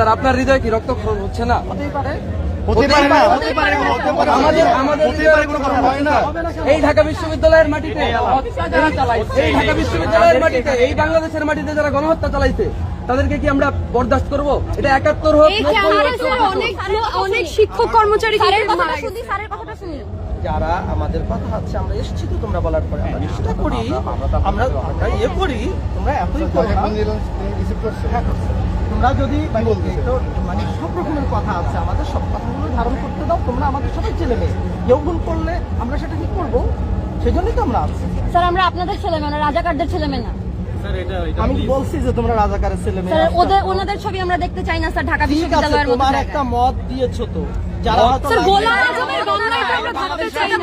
Sir আপনার হৃদয়ে কি রক্তক্ষরণ হচ্ছে না? হতেই পারে। হতে পারে না হতে পারে না, হতে পারে না। আমাদের আমাদের হতে পারে কোনো কথা হয় না। এই ঢাকা বিশ্ববিদ্যালয়ের মাটিতে হত্যা যারা চালাইছে এই ঢাকা বিশ্ববিদ্যালয়ের মাটিতে এই বাংলাদেশের মাটিতে যারা গণহত্যা চালাইছে তাদেরকে কি আমরা বরদাস্ত করব? এটা একাত্তর হোক। অনেক শিক্ষক কর্মচারী যারা আমাদের কথা হচ্ছে আমরা এসেছি তো তোমরা বলার পরে। আমরা চেষ্টা করি আমরা আমরা ইয়ে করি তোমরা এতই করো তোমরা যদি মানে মানে সব রকমের কথা আছে আমাদের সব কথাগুলো ধারণ করতে দাও তোমরা আমাদের সবাই ছেলে মেয়ে। কেউ ভুল করলে আমরা সেটা কি করব? সেই জন্যই তো আমরা আছি। স্যার আমরা আপনাদের ছেলে মেয়ে না রাজাকারদের ছেলে মেয়ে না। আমি বলছি যে তোমরা রাজাকারের ছেলে মেয়ে ওদের ওনাদের ছবি আমরা দেখতে চাই না স্যার ঢাকা বিশ্ববিদ্যালয়ের মতো তোমার একটা মত দিয়েছ তো। যারা হয়তো স্যার গোলা আজমের গণনায় তো আমরা ধরতে চাই না।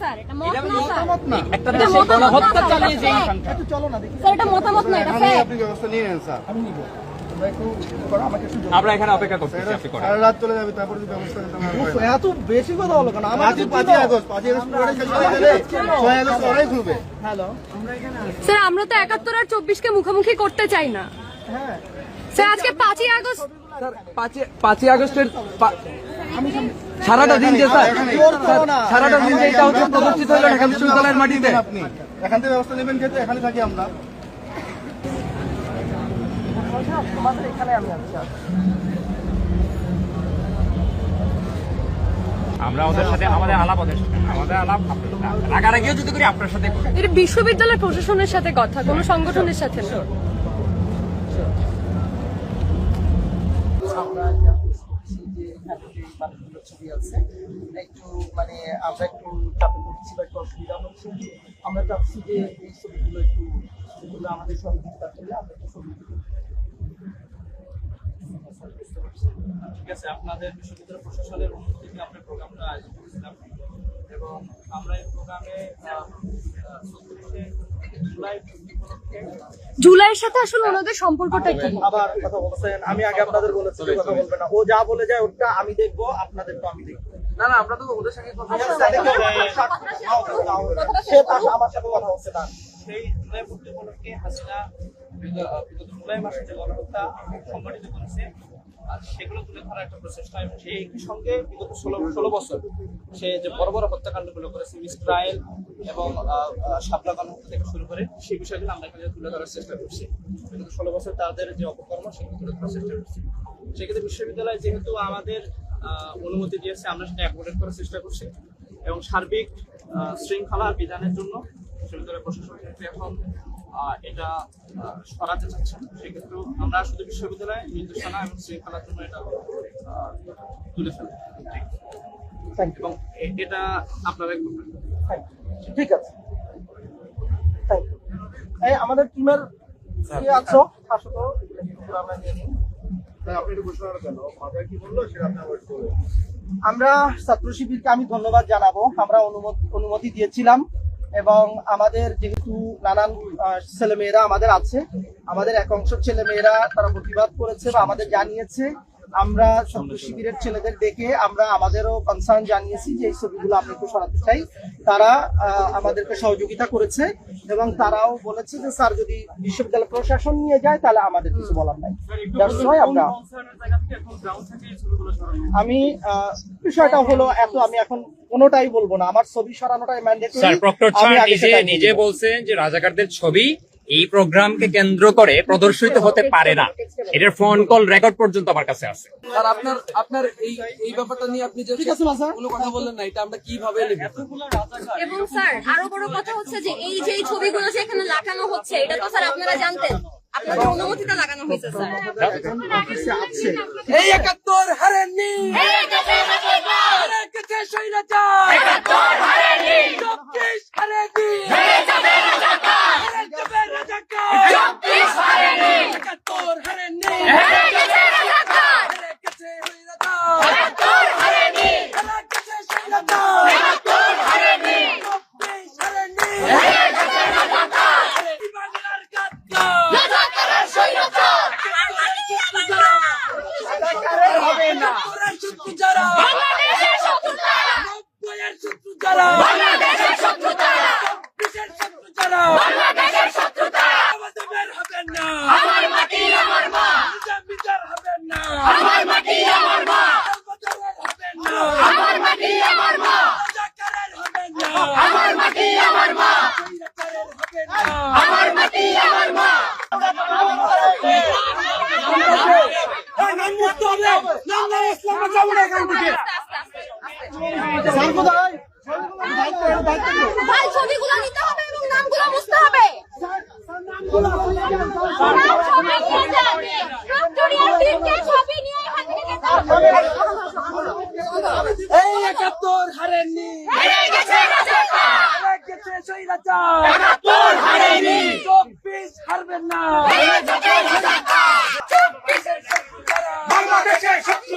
স্যার এটা মত না স্যার। মতামত না। একটা দেশে মতামত না, গণহত্যা চালিয়েছে এটা চলো না দেখি। স্যার এটা মতামত না এটা আপনি ব্যবস্থা নিয়ে নেন স্যার। আমি নিব। তোমরা একটু করো, আমাকে একটু আমরা এখানে অপেক্ষা করতেছি আপনি করেন। সারা রাত চলে যাবে তারপরে যদি ব্যবস্থা নিতে না হয় এত বেশি কথা হলো কেন? আমার পাঁচই পাঁচই আগস্ট পাঁচই আগস্ট পুরোটাই শেষ হয়ে গেলে ছয় আগস্ট ওরাই খুলবে হ্যালো। স্যার আমরা তো একাত্তর আর চব্বিশকে মুখোমুখি করতে চাই না। হ্যাঁ। স্যার আজকে পাঁচই আগস্ট স্যার পাঁচই পাঁচই আগস্টের পা- সারাটা দিন যে স্যার। সারাটা দিন যে এটা হচ্ছে প্রদর্শিত হলো ঢাকা বিশ্ববিদ্যালয়ের মাটিতে। আপনি। এখান থেকে ব্যবস্থা নেবেন যেহেতু এখানে থাকি আমরা। তোমাদের এখানে আমি আছি আমরা ওদের সাথে আমাদের আলাপ ওদের সাথে। আমাদের আলাপ রাগারাগিও যদি করি আপনার সাথে এটা বিশ্ববিদ্যালয় প্রশাসনের সাথে কথা কোনো সংগঠনের সাথে না। ছবি আছে একটু মানে আমরা একটু চাপে পড়ছি বা একটু অসুবিধা হচ্ছে। আমরা চাচ্ছি যে এই ছবিগুলো একটু আমাদের সহযোগিতা করলে আমরা একটু ছবি তুলি। ঠিক আছে আপনাদের বিশ্ববিদ্যালয় প্রশাসনের অনুমতি নিয়ে আমরা প্রোগ্রামটা আয়োজন করেছিলাম। এবং আমরা এই প্রোগ্রামে জুলাই জুলাইয়ের সাথে আসলে ওনাদের সম্পর্কটা কি? আবার কথা বলছেন আমি আগে আপনাদের বলেছি কথা বলবেন না। ও যা বলে যায় ওটা আমি দেখব আপনাদের তো আমি দেখব। না না আমরা তো ওদের সঙ্গে কথা সে তার আমার সাথে কথা হচ্ছে না সেই জুলাই ভর্তি উপলক্ষে হাসিনা জুলাই মাসে যে গণহত্যা করেছে সেগুলো তুলে ধরার একটা প্রচেষ্টা এবং সেই একই সঙ্গে বিগত ষোলো ষোলো বছর সে যে বড় বড় হত্যাকাণ্ডগুলো করেছে ইসরায়েল এবং গণহত্যা থেকে শুরু করে সেই বিষয়গুলো আমরা এখানে তুলে ধরার চেষ্টা করছি। বিগত ষোলো বছর তাদের যে অপকর্ম, সেগুলো তুলে ধরার চেষ্টা করছি। সেক্ষেত্রে বিশ্ববিদ্যালয় যেহেতু আমাদের অনুমতি দিয়েছে, আমরা সেটা অ্যাকোমোডেট করার চেষ্টা করছি এবং সার্বিক শৃঙ্খলা বিধানের জন্য বিশ্ববিদ্যালয় প্রশাসন এখন এটা সরাতে চাচ্ছেন। সেক্ষেত্রে আমরা শুধু বিশ্ববিদ্যালয় নির্দেশনা এবং শৃঙ্খলার জন্য এটা তুলে ফেলব থ্যাংক ইউ এবং এটা আপনারা করবেন। ঠিক আছে। থ্যাংক ইউ এই আমাদের টিমের কি আছো? আসো তো। আমরা নিয়ে নিই। আপনি একটু ঘোষণা কেন? মাথায় কি বলল সেটা আপনি আমরা ছাত্র শিবিরকে আমি ধন্যবাদ জানাব। আমরা অনুমতি দিয়েছিলাম। এবং আমাদের যেহেতু নানান ছেলেমেয়েরা আমাদের আছে, আমাদের এক অংশ ছেলেমেয়েরা তারা প্রতিবাদ করেছে বা আমাদের জানিয়েছে। আমরা ছাত্র শিবিরের ছেলেদের দেখে আমরা আমাদেরও কনসার্ন জানিয়েছি যে এই ছবিগুলো আমরা একটু সরাতে চাই। তারা আমাদেরকে সহযোগিতা করেছে এবং তারাও বলেছে যে স্যার যদি বিশ্ববিদ্যালয় প্রশাসন নিয়ে যায় তাহলে আমাদের কিছু বলার নাই। আমরা আমি বিষয়টা হলো এত আমি এখন কোনোটাই বলব না। আমার ছবি সরানোটাই ম্যান্ডেটরি নিজে নিজে বলছেন যে রাজাকারদের ছবি এই প্রোগ্রামকে কেন্দ্র করে প্রদর্শিত হতে পারে না। এটার ফোন কল রেকর্ড পর্যন্ত আমার কাছে আছে। স্যার আপনার আপনার এই এই ব্যাপারটা নিয়ে আপনি যে ঠিক আছে স্যার? কোনো কথা বললেন না এটা আমরা কীভাবে নেব এবং স্যার আরও বড় কথা হচ্ছে যে এই যে এই ছবিগুলো যে এখানে লাগানো হচ্ছে এটা তো স্যার আপনারা জানতেন। আপনাদের অনুমতিটা লাগানো হয়েছে স্যার। এই একাত্তর ভাই ছবিগুলো নিতে হবে এবং নামগুলো বুঝতে হবে। স্বৈরাচার চব্বিশ হারবেন না। বাংলাদেশের শত্রু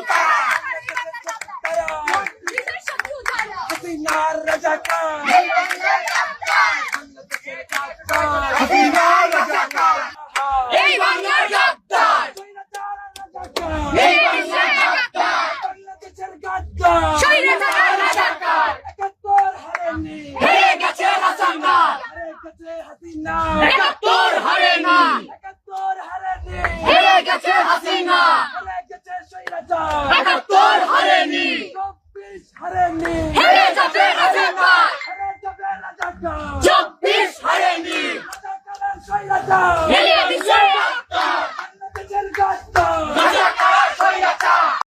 Randy!